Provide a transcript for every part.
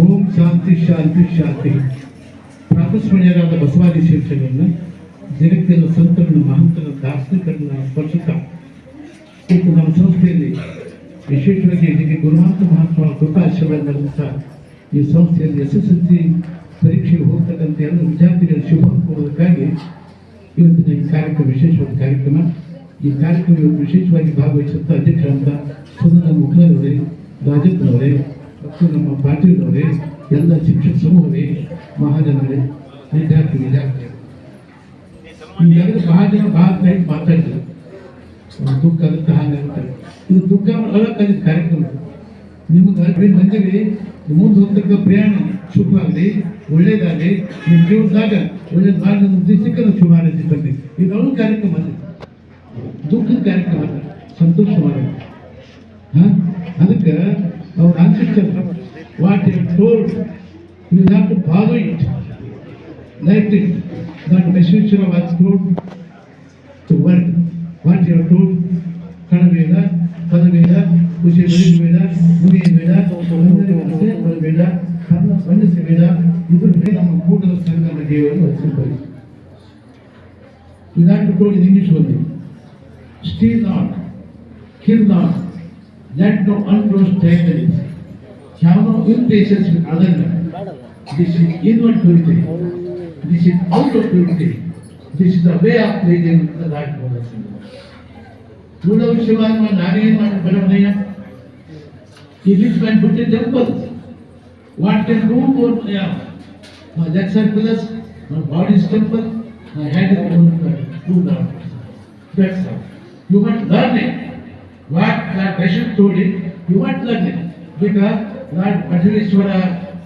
ಓಂ ಶಾಂತಿ ಶಾಂತಿ ಶಾಂತಿ. ಪ್ರಾತಸ್ಮರಣೀಯರಾದ ಬಸವಾದಿ ಶೀರ್ಷಗಳನ್ನು ಜಗತ್ತಿನ ಸಂತರನ್ನು ಮಹಂತನ ದಾರ್ಶನಿಕರನ್ನ ಸ್ಪರ್ಶಿತ ಮತ್ತು ನಮ್ಮ ಸಂಸ್ಥೆಯಲ್ಲಿ ವಿಶೇಷವಾಗಿ ಇದಕ್ಕೆ ಗುರುನಾಥ ಮಹಾತ್ಮ ಕೃಪಾಶ್ರಮದಂಥ ಈ ಸಂಸ್ಥೆಯಲ್ಲಿ ಎಸ್ ಎಸ್ ಸಿ ಪರೀಕ್ಷೆಗೆ ಹೋಗ್ತಕ್ಕಂಥ ಎಲ್ಲ ವಿದ್ಯಾರ್ಥಿಗಳ ಶುಭ ಕೋರೋದಕ್ಕಾಗಿ ಇವತ್ತಿನ ಈ ಕಾರ್ಯಕ್ರಮ ವಿಶೇಷವಾದ ಕಾರ್ಯಕ್ರಮ. ಈ ಕಾರ್ಯಕ್ರಮ ವಿಶೇಷವಾಗಿ ಭಾಗವಹಿಸುತ್ತಾ ಅಧ್ಯಕ್ಷರಂತ ಸುಂದರ ಮುಖಲರವರೇ ರಾಜಪ್ಪನವರೇ ಮತ್ತು ನಮ್ಮ ಪಾಟೀಲ್ನವರೇ ಎಲ್ಲ ಶಿಕ್ಷಕ ಸಮೂಹವೇ, ಮಹಾಜನರೇ ವಿದ್ಯಾರ್ಥಿ ವಿದ್ಯಾರ್ಥಿಗಳು ಈಗಾಗಲೇ ಬಹಳ ಜನ ಬಹಳ ಮಾತಾಡಿದ್ರು. ದುಃಖ ಆಗುತ್ತೆ ಹಾಗಾಗುತ್ತೆ ಇದು ದುಃಖ ಅಳಕ್ಕಾದ ಕಾರ್ಯಕ್ರಮ. ನಿಮಗೆ ಅಲ್ರಿ ಮಂದಿಗೆ ಮುಂದೆ ಹೋಗ್ತಕ್ಕ ಪ್ರಯಾಣ ಆಗಲಿ, ಒಳ್ಳೇದಾಗಲಿ, ನಿಮ್ಮ ಜೀವನದಾಗ ಒಳ್ಳೇದು ಮಾಡಿ ನಮ್ಮ ಉದ್ದೇಶಕ್ಕೆ ನಾವು ಶುಭ ಇದು ಅವಳು ಕಾರ್ಯಕ್ರಮ ಅಲ್ಲ ದುಃಖದ ಕಾರ್ಯಕ್ರಮ ಅಲ್ಲ, ಸಂತೋಷ ಮಾಡೋದು ಹಾಂ ಅದಕ್ಕೆ ಅವ್ರ ancestor what you told you have to follow it like it that Basaveshwara was told to work what you told ಕಣಬೇಡ ಪದಬೇಡ ಖುಷಿ ಬೆಳೆಯಬೇಡ ಮುಗಿಯಬೇಡ ಬರಬೇಡ ಕರ್ಣ ಬಣ್ಣಿಸಬೇಡ ಇದು ನಮ್ಮ ಕೂಟದ ಸಂಗಮ ದೇವರು ಸಿಂಪಲ್ ಇದಾಗಿ ಟೋಲ್ಡ್ ಇಂಗ್ಲಿಷ್ ಬಂದು steel not kill not, let no unclosed territories, have no impatience with other men. This is inward purity. This is outward purity. This is the way of living the right model. ಮೂಲ ವಿಷಯವಾಗಿ ಮಾಡಿ ನಾನೇನು ಮಾಡಿ ಬರೋಣಯ್ಯ ಈ rich man ಬಿಟ್ಟು temple what can do for my leg circulars my body is temple my hand is to lord that's all you must learn it What Lord Bishop told it, you must learn it. Because Lord Bhattarishwara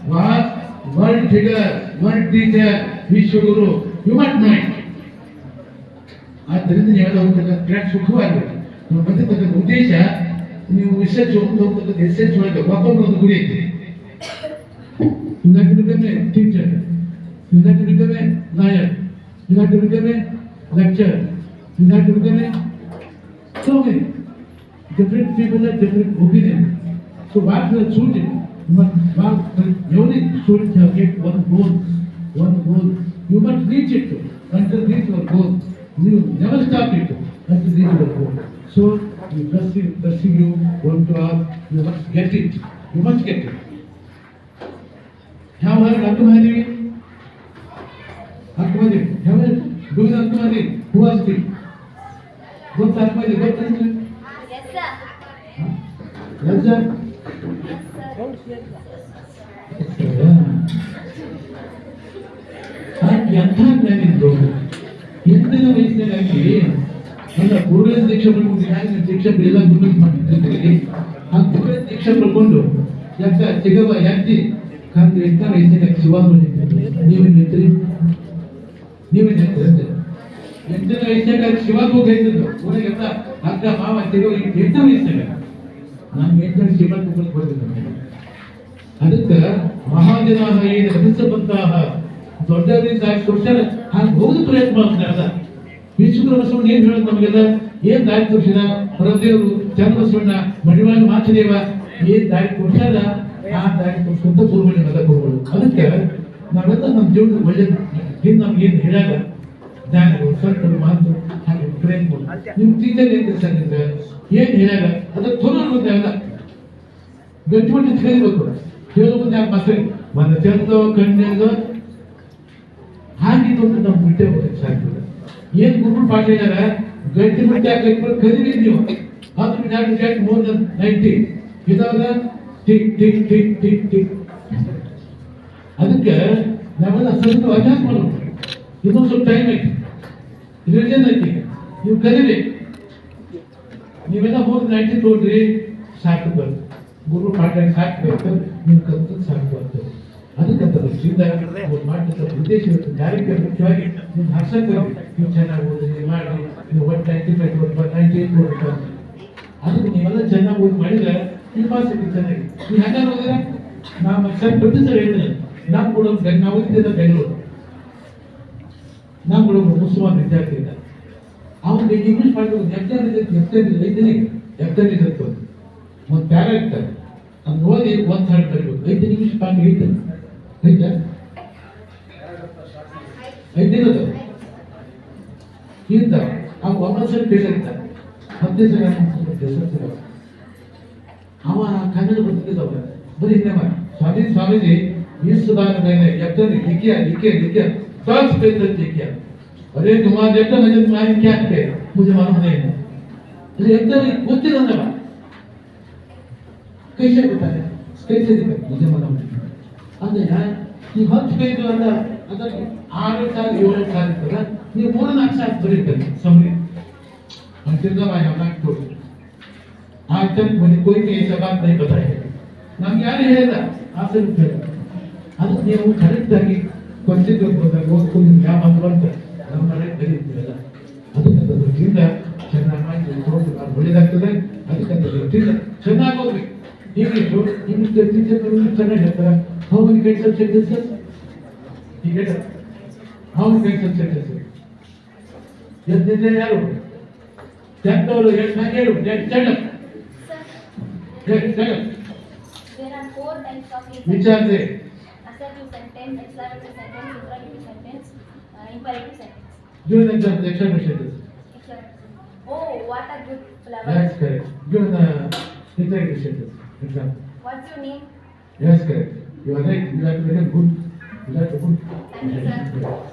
was world figure, world teacher, Vishwaguru. You must know it. ಆದ್ದರಿಂದ ನೀವು ಹೋಗ್ತಕ್ಕಂಥ track ಸುಖವಾಗಬೇಕು ನಾವು ಬಂದಿರ್ತಕ್ಕಂಥ ಉದ್ದೇಶ ನೀವು research ಒಂದು ಹೋಗ್ತಕ್ಕಂಥ research ಒಳಗೆ ಒಬ್ಬೊಬ್ಬರು ಒಂದು ಗುರಿ ಐತಿ You have to become a teacher. You have to become a lawyer. You different people have different opinion. So what will suit it? But every student have get one goal, one goal. You must reach it until reach your goal. You never stop it until reach your goal. So you blessing, blessing you, want to ask, you must get it. You must get it. Have heard Atmahari? Atmahari, have heard? Do you Atmahari? Who was it? What Atmahari? What is sir. ಹಾಗೆ ಎಂಥ ಜ್ಞಾನಿದ್ರು ಎಂಟನೇ ವಯಸ್ಸಿನಾಗಿ ನನ್ನ ಪೂರ್ವ ದೀಕ್ಷೆ ಪಡ್ಕೊಂಡು ಯಾಕೆ ದೀಕ್ಷೆ ಎಲ್ಲ ಗುರುತು ಆ ಪೂರ್ವ ದೀಕ್ಷೆ ಪಡ್ಕೊಂಡು ಯಾಕ ಸಿಗವ ಯಾಕೆ ಕಾಂತ ಎಂಟನೇ ವಯಸ್ಸಿನಾಗ ಶಿವಾನು ನೀವೇನ್ ಹೇಳ್ತೀರಿ ನೀವೇನ್ ಹೇಳ್ತೀರಂತೆ ಎಂಟನೇ ವಯಸ್ಸಿನಾಗ ಶಿವಾಗ ಹೋಗಿ ಊರಿಗೆಲ್ಲ ಅಕ್ಕ ಮಾವ ತಿರುಗಿ ವಯಸ್ಸಿನಾಗ ನಾನು ಶಿವಾಗ್ ಹೋಗ್ಲಿಕ್ಕೆ ಬರ್ತಿದ್ದೆ ಅದಕ್ಕೆ ಮಹಾಜನ ಏನು ರಚಿಸಬಂತಹ ದೊಡ್ಡವರಿಂದ ಕೊಡ್ತಾರೆ ಹಾಗೆ ಹೋಗಿ ಪ್ರಯತ್ನ ಮಾಡ್ತಾರೆ ವಿಶ್ವಕರ ಬಸವಣ್ಣ ಏನ್ ಹೇಳೋದು ನಮಗೆಲ್ಲ? ಏನ್ ದಾರಿ ತೋರಿಸಿದ? ಹೊರದೇವರು ಚಂದ್ರ ಬಸವಣ್ಣ ಮಡಿವಾಳ ಮಾಚದೇವ, ಏನ್ ದಾರಿ ತೋರಿಸ್ಯಾರ? ಆ ದಾರಿ ತೋರಿಸ್ಕೊಂತ ಗುರುಗಳು ಎಲ್ಲ ಗುರುಗಳು ಅದಕ್ಕೆ ನಾವೆಲ್ಲ ನಮ್ಮ ಜೀವನ ಒಳ್ಳೇದು. ಇನ್ನು ನಮ್ಗೆ ಏನ್ ಹೇಳ್ಯಾರ? ಜ್ಞಾನಗಳು ಸಂತರು ಮಾತು ಹಾಗೆ ನಿಮ್ ಅಂತ ಏನ್ ಹೇಳ್ಯಾರ? ಅದಕ್ಕೆ ಮುಂದೆ ಅಲ್ಲ ಗಟ್ಟಿಮಟ್ಟಿ ತಿಳಿಬೇಕು ಹೇಳುವುದು ಯಾಕೆ ಮತ್ತೆ ಚಂದ ಕಣ್ಣೆಂದು. ಹಾಗಿದ್ದು ಅಂತ ನಾವು ಬಿಟ್ಟೆ ಏನ್ ಗುರು ಪಾಠ ಹೇಳ್ಯಾರ? ಗಟ್ಟಿ ಮುಟ್ಟಿ ನೀವು. ಅದು ಮೋರ್ ದನ್ ನೈಂಟಿ ಇದಾಗ tick tick tick tick tick. ಅದಕ್ಕೆ ನಾವೆಲ್ಲ ಸ್ವಲ್ಪ ಅಭ್ಯಾಸ ಮಾಡಬೇಕು ಇನ್ನೊಂದು ಸ್ವಲ್ಪ ಟೈಮ್ ಐತಿ ರಿಲಿಜನ್ ಐತಿ ನೀವು ಕಲಿಬೇಕು ನೀವೆಲ್ಲ ಹೋಗಿ ನೈಂಟಿ ತೋಡ್ರಿ ಸಾಕು ಬರ್ತದೆ ಗುರು ಪಾಠ ಸಾಕು ಬೇಕು ನೀವು ಕಲಿತು ಸಾಕು ಬರ್ತದೆ ಅದಕ್ಕಂತ ದೃಷ್ಟಿಯಿಂದ ಮಾಡಿದ ಉದ್ದೇಶ ಕಾರ್ಯಕ್ರಮ ಮುಖ್ಯವಾಗಿ ನೀವು ಹರ್ಷಕರು ನೀವು ಚೆನ್ನಾಗಿ ಓದಿ ಮಾಡಿ, ನೀವು ಒನ್ ನೈಂಟಿ ಫೈವ್ ಒಟ್ಟು ನೈಂಟಿ ಏಟ್ ಕೊಡ್ಬೇಕು ಅದಕ್ಕೆ ನೀವೆಲ್ಲ ಚೆನ್ನಾಗಿ ಓದಿ ಮಾಡಿದ್ರೆ ನಿಮ್ಮ ಮಾಸಿಗೆ ಚೆನ್ನಾಗಿ. ನೀವು ಹೆಂಗಾರು ಓದಿದ್ರೆ ನಾವು ಸರ್ ಪ್ರತಿ ಸರ್ ಹೇಳಿದ್ರೆ. ನಾವು ಕೂಡ ನಾವು ಓದಿದ್ದ ಬೆಂಗಳೂರು. ನಾವು ಕೂಡ ಮುಸ್ಲಿಮಾನ್ ವಿದ್ಯಾರ್ಥಿ ಇದ್ದ ಅವ್ರಿಗೆ ಇಂಗ್ಲೀಷ್ ಮಾಡಿದ್ರು ಎಕ್ಸಾಮ್ ಇದೆ ಎಕ್ಸಾಮ್ ಇದೆ ಐದನಿಗೆ ಎಕ್ಸಾಮ್ ಇದೆ ಅಂತ ಒಂದು ಪ್ಯಾರ ಇರ್ತಾರೆ ಅದನ್ನ ಓದಿ ಒಂದು ಸಾರಿ ಬರೀಬೇಕು ಐದು ಇಂಗ್ಲೀಷ್ ಪಾಯಿಂಟ್ ಐತನ ಐತ ಐದಿರೋದು ಇರ್ತಾವ ಅವ್ ಒಂದೊಂದು ಸರಿ ಫೇಲ್ ಮತ್ತೆ ಸರಿ ಅವ ಕನ್ನಡ ಬರ್ತಿದ್ದವ ಬರೀ ಹಿಂದೆ ಸ್ವಾಮಿ ಸ್ವಾಮೀಜಿ ಈ ಸುಧಾರಣೆ ಎಕ್ಸಾಮ್ ಲಿಖಿಯ ಲಿಖಿಯ ಲಿಖಿಯ. ಸಂಸ್ಕೃತ ಲಿಖಿಯ. तक लिखिया अरे तुम्हारा देखो मुझे तुम्हारी क्या है मुझे मालूम नहीं है अरे एकदम पूछते रहने बा कैसे बताया कैसे दिखा मुझे मालूम नहीं ಅಂದ್ರೆ ಈ ಹತ್ತು ಪೇಜ್ ಅಲ್ಲ ಅದಕ್ಕೆ ಆರು ಸಾಲ ಏಳು ಸಾಲ ಇರ್ತದ ನೀವು ಮೂರು ನಾಲ್ಕು ಸಾಲ ಬರೀತಾರೆ ಸಮರಿ अंतिम भाई हम लोग को आज तक मुझे कोई भी ऐसा बात नहीं बताया ನಮ್ಗೆ ಯಾರು ಹೇಳಿಲ್ಲ ಆಸೆ ಅದು ನೀವು ಕರೆಕ್ಟ್ ಆಗಿ ಕೊಂಚಿದ್ದು ಹೋದಾಗ ಓದ್ಕೊಂಡು ಯಾವ ಮಾತು ಬರ್ತದೆ ನಮ್ಮ ಮನೆ ಕರೀತೀರಲ್ಲ ಅದಕ್ಕೆ ದೃಷ್ಟಿಯಿಂದ ಚೆನ್ನಾಗಿ ಒಳ್ಳೇದಾಗ್ತದೆ, ಅದಕ್ಕೆ ದೃಷ್ಟಿಯಿಂದ ಚೆನ್ನಾಗಿ ಹೋಗ್ಬೇಕು ಇಂಗ್ಲೀಷು ಇಂಗ್ಲೀಷ್ ಟೀಚರ್ ಚೆನ್ನಾಗಿ ಹೇಳ್ತಾರೆ how many kinds of sentences ಹೀಗೆ ಹೌ ಮೆನಿ ಕೈಂಡ್ಸ್ ಆಫ್ ಯಾರು? ತೆಗ್ದವರು ಎಷ್ಟು ಹಾಗೆ ಹೇಳು? are four types of ವಿಚಾರದೆ assertive sentence. Give an example, Next example status. Oh, what a good flower. That's correct. Give an the detective status. Example. What's your name? Yes, correct. You are right. You have to make a good. You have to good. Thank you, sir.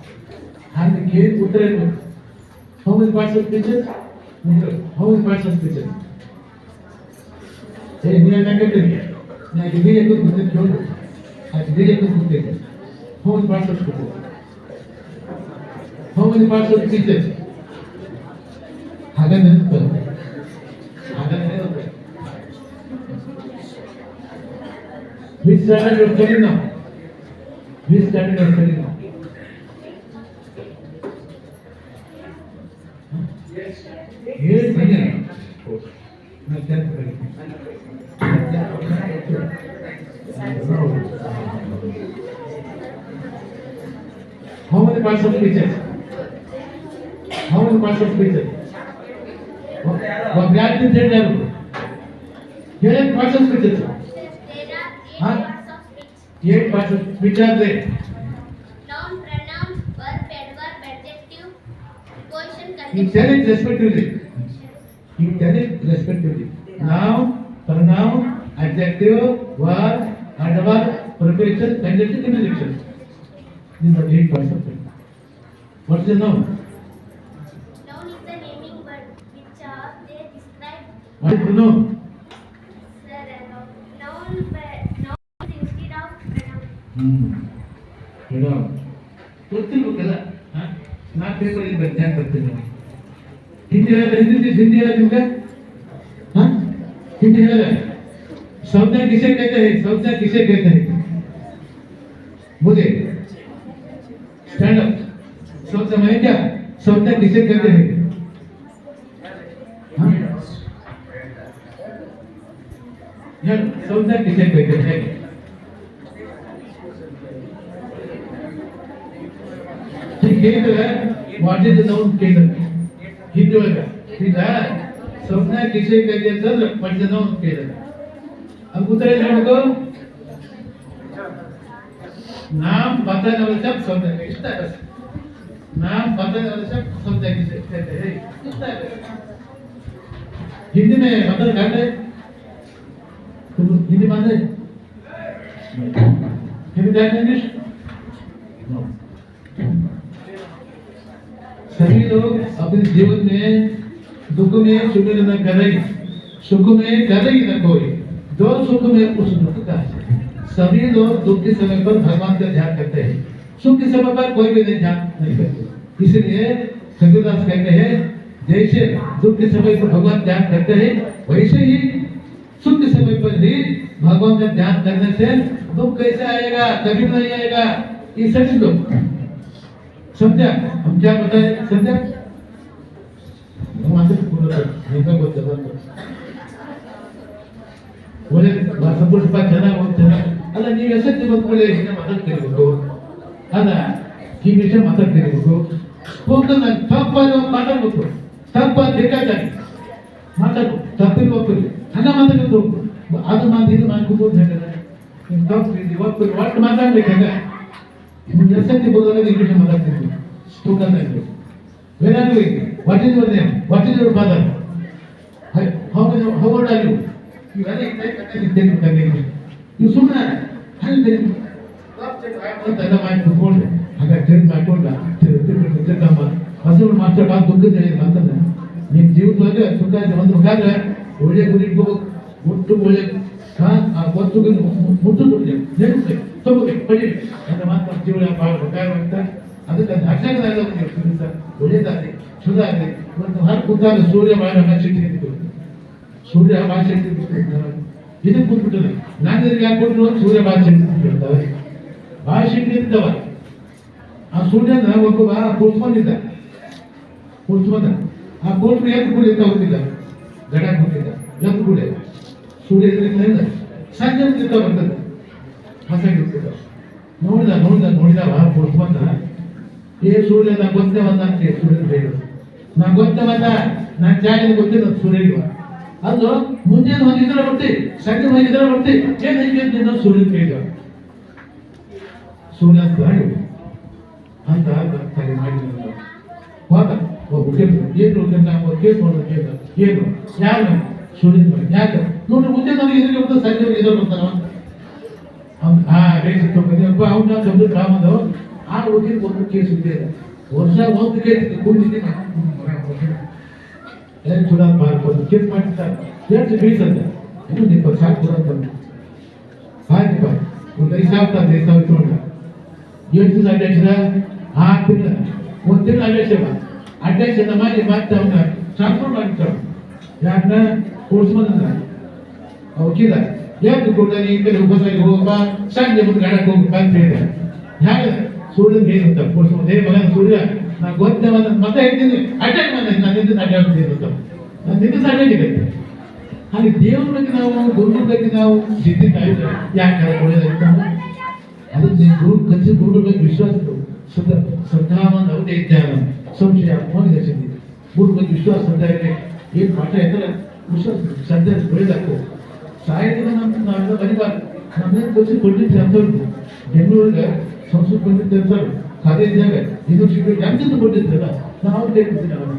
And here, Uttarakhand. How many parts of the picture? How many parts of the picture? Hey, getting it. Now, you need a good good. I need a good good. How many parts of the picture? How many parts of the city? Hagan and Hagan Hilton. Which standard you're telling now? Which standard you're telling now? Yes, Hagan. No, tenth grade. How many the seated? Masters పెట్టారు ఒక black పెట్టారు ఏడు masters పెట్టారు ఏడు masters పెట్టారు You tell it respectively. You tell it respectively. Noun, pronoun, adjective, verb, adverb, preposition, conjunction, conjunction. These are eight parts of it. What is the noun? describe What is pronoun? the noun. Noun, but noun is instead of pronoun. Hmm. pronoun. ಗೊತ್ತಿರ್ಬೇಕಲ್ಲ ಹಾ? ನಾ paper ಇದು ಬರ್ತೀನಿ ಬರ್ತೀನಿ ಹಿಂದಿ ಹೇಳಿದ್ರೆ ಹಿಂದಿ ಹಿಂದಿ ಹೇಳ ನಿಮ್ಗೆ ಹಾ? ಹಿಂದಿ ಹೇಳ संज्ञा किसे कहते हैं संज्ञा किसे कहते हैं मुझे स्टैंड अप संज्ञा मैंने क्या संज्ञा किसे कहते हैं हाँ? Gel, sonuna geçecek geçecek. ठीक है तो है व्हाट इज़ द नाउन केदर हिंदू है ठीक है सबने किसे कह दिया sir what is the noun Kedar अब उतरे हमको नाम पता न वाला शब्द शब्द है इतना बस नाम पता न वाला शब्द शब्द है किसे कहते हैं इतना हिंदी में मतलब घट है? तुम हिंदी मानते हिंदी जानते इंग्लिश नो सभी लोग अपने जीवन में दुख में सुख न करे सुख में करे ही न कोई जो सुख में उस दुख का सभी लोग दुख के समय पर भगवान का ध्यान करते हैं। सुख के समय पर कोई भी नहीं ध्यान नहीं करते इसलिए कबीरदास कहते हैं जैसे दुख के समय पर भगवान ध्यान करते हैं। वैसे ही सुख के समय पर भी भगवान का ध्यान करने से दुख कैसे आएगा कभी नहीं आएगा ये सच लो समझा हम क्या बताए समझा हम आते पूरा नहीं बोलते बोलते ಒಳ್ಳೆ ಸಂತೋಷ ಚೆನ್ನಾಗಿ ಹೋಗ್ತಾರ ಅಲ್ಲ ನೀವು ಎಸಕ್ತಿ ಬಂದ್ಮೇಲೆ ಹಿಂಗೆ ಮಾತಾಡ್ತಿರ್ಬೇಕು ಅಲ್ಲ ಈ ವಿಷಯ ಮಾತಾಡ್ತಿರ್ಬೇಕು ಹೋಗ್ತಾನೆ ನಾನು ತಪ್ಪಾದ ಮಾತಾಡ್ಬೇಕು ತಪ್ಪಾದ ಬೇಕಾದಾಗ ಮಾತಾಡ್ಬೇಕು ತಪ್ಪಿಗೆ ಹೋಗ್ಬೇಕು ಹಂಗ ಮಾತಾಡ್ಬೇಕು ಅದು ಮಾತು ಇದು ಮಾಡಿ ಕೂತ್ಕೊಂಡು ಹೇಳಿದ್ರೆ ಇವತ್ತು ಒಟ್ಟು ಮಾತಾಡ್ಲಿಕ್ಕೆ ಹೆಂಗ? ನಿಮ್ಮ ಎಸ್ಎಸ್ಸಿ ಬರೋದಾಗ ಇಂಗ್ಲೀಷ್ ಮಾತಾಡ್ತಿದ್ವಿ ಸ್ಟೂಡೆಂಟ್ ಆಗಿ what is your name what is your father how how old are you ಇವೆಲ್ಲ ವೆರಿ ಎಕ್ಸೈಟ್ ನೀವು ಸುಮ್ಮನೆ ಅಂತ ಎಲ್ಲ ಮಾಡಿ ಕುತ್ಕೊಂಡು ಚೇಂಜ್ ಮಾಡ್ಕೊಂಡ ಹಸುಗಳು ಮಾಸ್ಟರ್ ದುಃಖದ ಅಂತಂದ್ರೆ ನಿಮ್ಮ ಜೀವನದಾಗ ಸುಖ ಒಂದು ಮುಖಾದ್ರೆ ಒಳ್ಳೆ ಗುರಿ ಇಟ್ಕೋಬೇಕು. ಮುಟ್ಟು ಒಳ್ಳೆ ಹಾ, ಆ ವಸ್ತು ಮುಟ್ಟು ನೆನಪು ತಗೋಬೇಕು ಪಡಿ ಅಂತ ಮಾತ್ರ ಜೀವನ ಭಾಳ ಬೇಕಾಗುತ್ತ ಅದಕ್ಕೆ ಅಕ್ಷರದಾಗ ಒಳ್ಳೇದಾಗಲಿ ಸುಧಾಗಲಿ ಇವತ್ತು ಹರ ಕೂತಾಗ ಸೂರ್ಯ ಭಾಳ ಸಿಟ್ಟಿಗೆ ಸೂರ್ಯ ಭಾಷೆ ಇದಕ್ಕೆ ಕೂತ್ಬಿಟ್ಟದೆ ನಾನು ಯಾಕೆ ಕೊಟ್ಟರು ಸೂರ್ಯ ಭಾಷೆ ಸಿಟ್ಟಿಗೆ ಭಾಷೆ ಇದ್ದವ. ಆ ಸೂರ್ಯನ ಒಬ್ಬ ಕೂತ್ಕೊಂಡಿದ್ದ. ಕೂತ್ಕೊಂಡ. ಆ ಕೂತ್ರು ಎದ್ದು ಕುಡಿಯುತ್ತ ಹೋಗಿಲ್ಲ ಗಡ ಕೂತಿದ್ದ ಎದ್ದು ಕುಡಿ ಸೂರ್ಯ ಎದುರಿಲ್ಲ ಸಂಜೆ ಮುಗಿತ ಬರ್ತದೆ. ಹಸಿದ ನೋಡಿದ ನೋಡಿದ ನೋಡಿದವ ಬಂದ. ಏ, ಸೂರ್ಯ, ನಾ ಗೊತ್ತೇ ಬಂದ ಅಂತ ಸೂರ್ಯನ ಹೇಳಿದ್ರು. ನಾ ಗೊತ್ತೇ ಬಂದ ನನ್ನ ಜಾಗ ಗೊತ್ತಿಲ್ಲ ಸೂರ್ಯಗೆ ಅದು ಮುಂಜಾನೆ ಹೋಗಿದ್ರೆ ಬರ್ತಿ ಸಂಜೆ ಹೋಗಿದ್ರೆ ಬರ್ತಿ, ಏನ್ ಹೆಂಗೆ ಅಂತ ಸೂರ್ಯ ಹೇಳಿದ ಸೂರ್ಯ ಅಂತ ಅಂತ ತಲೆ ಮಾಡಿ ಹೋದ ಒಬ್ಬ ಕೇಳಿದ್ರು ಏನು ನಾವು ಕೇಸ್ ಮಾಡೋದು ಏನು? ಯಾರು? ಸೂರ್ಯನ ಯಾಕೆ? ನೋಡ್ರಿ ಮುಂದೆ ನನಗೆ ಎದುರಿಗೆ ಬರ್ತಾರೆ ಸಂಜೆ ಎದುರು ಬರ್ತಾನ ಅವ್ನು ಆ ರೇಸ್ ತಗೊಂಡು ಅವ್ನ ದೊಡ್ಡ ಗ್ರಾಮದ ಆ ವಕೀಲ ಒಂದು ಕೇಸ್ ಇದೆ ವರ್ಷ ಒಂದು ಕೇಸ್ ಕೂಡಿದ್ದೀನಿ ಏನು ಚುನಾವ್ ಮಾಡ್ಕೊಂಡು ಕೇಸ್ ಮಾಡಿರ್ತಾರೆ ಎಷ್ಟು ಫೀಸ್ ಅಂತ ಇನ್ನೊಂದು ಇಪ್ಪತ್ತು ಸಾವಿರ ಕೊಡೋದು ಆಯ್ತು ಬಾ ಒಂದು ಐದು ಸಾವಿರ ತಂದೆ ಐದು ಸಾವಿರ ತಗೊಂಡ ಎಷ್ಟು ದಿವಸ ಅಡ್ಡಾಡ್ಸಿದ ಆರು ತಿಂಗಳ ಒಂದು ತಿಂಗಳು ಅಡ್ಡಾಡ್ಸಮ್ಮ ಅಡ್ಡಾಡ್ಸಿದ ಮಾಡಿ ಮತ್ತೆ ಅವನ್ನ ಟ್ರಾನ್ಸ್ಫರ್ ಮಾಡಿರ್ತಾವ ಯಾಕನ್ನ ಕೂಡ್ಸ್ಬಂದ್ರ ವಕೀಲ ಯಾಕೆ ಕೊಡ್ತಾನೆ ಈ ಕಡೆ ಉಪಸಾಗಿ ಹೋಗಪ್ಪ ಸಂಜೆ ಮುಂದೆ ಗಾಡಕ್ಕೆ ಹೋಗಪ್ಪ ಅಂತ ಹೇಳಿದೆ ಹೇಗೆ ಸೂರ್ಯನ ಏನಂತ ಕೂಡ್ಸ್ಬಂದು ಏ ಮಗನ ಸೂರ್ಯ ನಾ ಗೊತ್ತೇ ಬಂದ ಮತ್ತೆ ಹೇಳ್ತೀನಿ ಅಟ್ಯಾಕ್ ಬಂದ ನಾನು ನಿಂತ ಅಡ್ಡಾಡ್ತೀನಿ ಅಂತ ನಾನು ನಿಂತ ಅಡ್ಡಾಡಿದೆ ಹಾಗೆ ದೇವ್ರ ಬಗ್ಗೆ ನಾವು ಗುರು ಬಗ್ಗೆ ನಾವು ಸಿದ್ಧಿ ಕಾಯ್ತಾರೆ ಯಾಕೆ ಒಳ್ಳೇದಾಯ್ತು ಅದಕ್ಕೆ ಗುರು ಕಚ್ಚಿ ಗುರುಗಳ ಬಗ್ಗೆ ವಿಶ್ವಾಸ. ಶುದ್ಧ ಶ್ರದ್ಧಾವಂತ ಅವಧಿ ಜ್ಞಾನ ಸಂಶಯ ಮೋನಿಗೆ ಸಿದ್ಧಿ ಗುರು ಬಗ್ಗೆ ವಿಶ್ವಾಸ ಶ್ರದ್ಧೆ ಇದೆ ಏನು ಪಾಠ ಇದ್ರೆ ವಿಶ್ವಾಸ ಸದ್ಯ ಬೆಳೆದಾಕು ಸಾಹಿತ್ಯದ ನಮ್ಮ ನಾವೆಲ್ಲ ಬರಿಬಾರ್ದು. ನಮ್ಮೇನು ಕಲಿಸಿ ಕೊಟ್ಟಿದ್ದೆ ಅಂತವ್ರು ಬೆಂಗಳೂರಿಗೆ ಸಂಸ್ಕೃತ ಬಂದಿದ್ದೆ ಅಂತಾರೆ ಕಾಲೇಜ್ನಾಗ ಯೂನಿವರ್ಸಿಟಿ ಎಂತೆಂತ ಕೊಟ್ಟಿದ್ರಲ್ಲ ನಾವು ಕೇಳ್ತಿದ್ದೀನಿ ಅವನು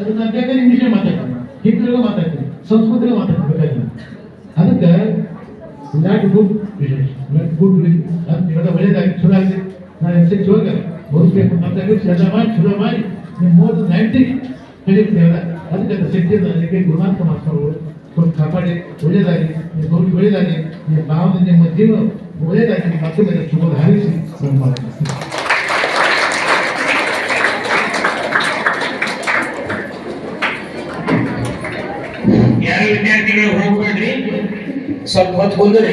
ಅದು ನಾನು ಬೇಕಾದ್ರೆ ಇಂಗ್ಲೀಷೇ ಮಾತಾಡ್ತೀನಿ ಮಾತಾಡ್ತೀವಿ. ಮಾತಾಡ್ತೀನಿ ಸಂಸ್ಕೃತಿಗೆ ಮಾತಾಡ್ತೀನಿ ಅದಕ್ಕೆ ಲ್ಯಾಟ್ ಗುಡ್ ಲ್ಯಾಟ್ ಗುಡ್ ಅಂತ ಇವಾಗ ಒಳ್ಳೇದಾಗಿ ಚಲೋ ಆಗಿದೆ. ನಾನು ಎಸ್ ಎಚ್ ಹೋಗ ಓದಿಸ್ಬೇಕು ಮಾತಾಡಿ ಚಲೋ ಮಾಡಿ ಚಲೋ ಮಾಡಿ ನೀವು ಮೂವತ್ತು ನೈಂಟಿ ಅದಕ್ಕೆ ಅದು ಶಕ್ತಿ ಅದಕ್ಕೆ ಮಾಡ್ಕೊಂಡು ಸ್ವಲ್ಪ ಕಾಪಾಡಿ ಒಳ್ಳೆಯದಾಗಿ ನೀವು ಗೌರಿ ಒಳ್ಳೆಯದಾಗಿ ನಿಮ್ಮ ಭಾವನೆ, ನಿಮ್ಮ ಜೀವನ ಒಳ್ಳೆಯದಾಗಿ ನಿಮ್ಮ ಮಕ್ಕಳಿಗೆ ಶುಭ ಹಾರಿಸಿ ಸನ್ಮಾನ ವಿದ್ಯಾರ್ಥಿಗಳು ಹೋಗ್ಬೇಡ್ರಿ? ಸ್ವಲ್ಪ ಹೊತ್ತು ಕುಂದ್ರಿ.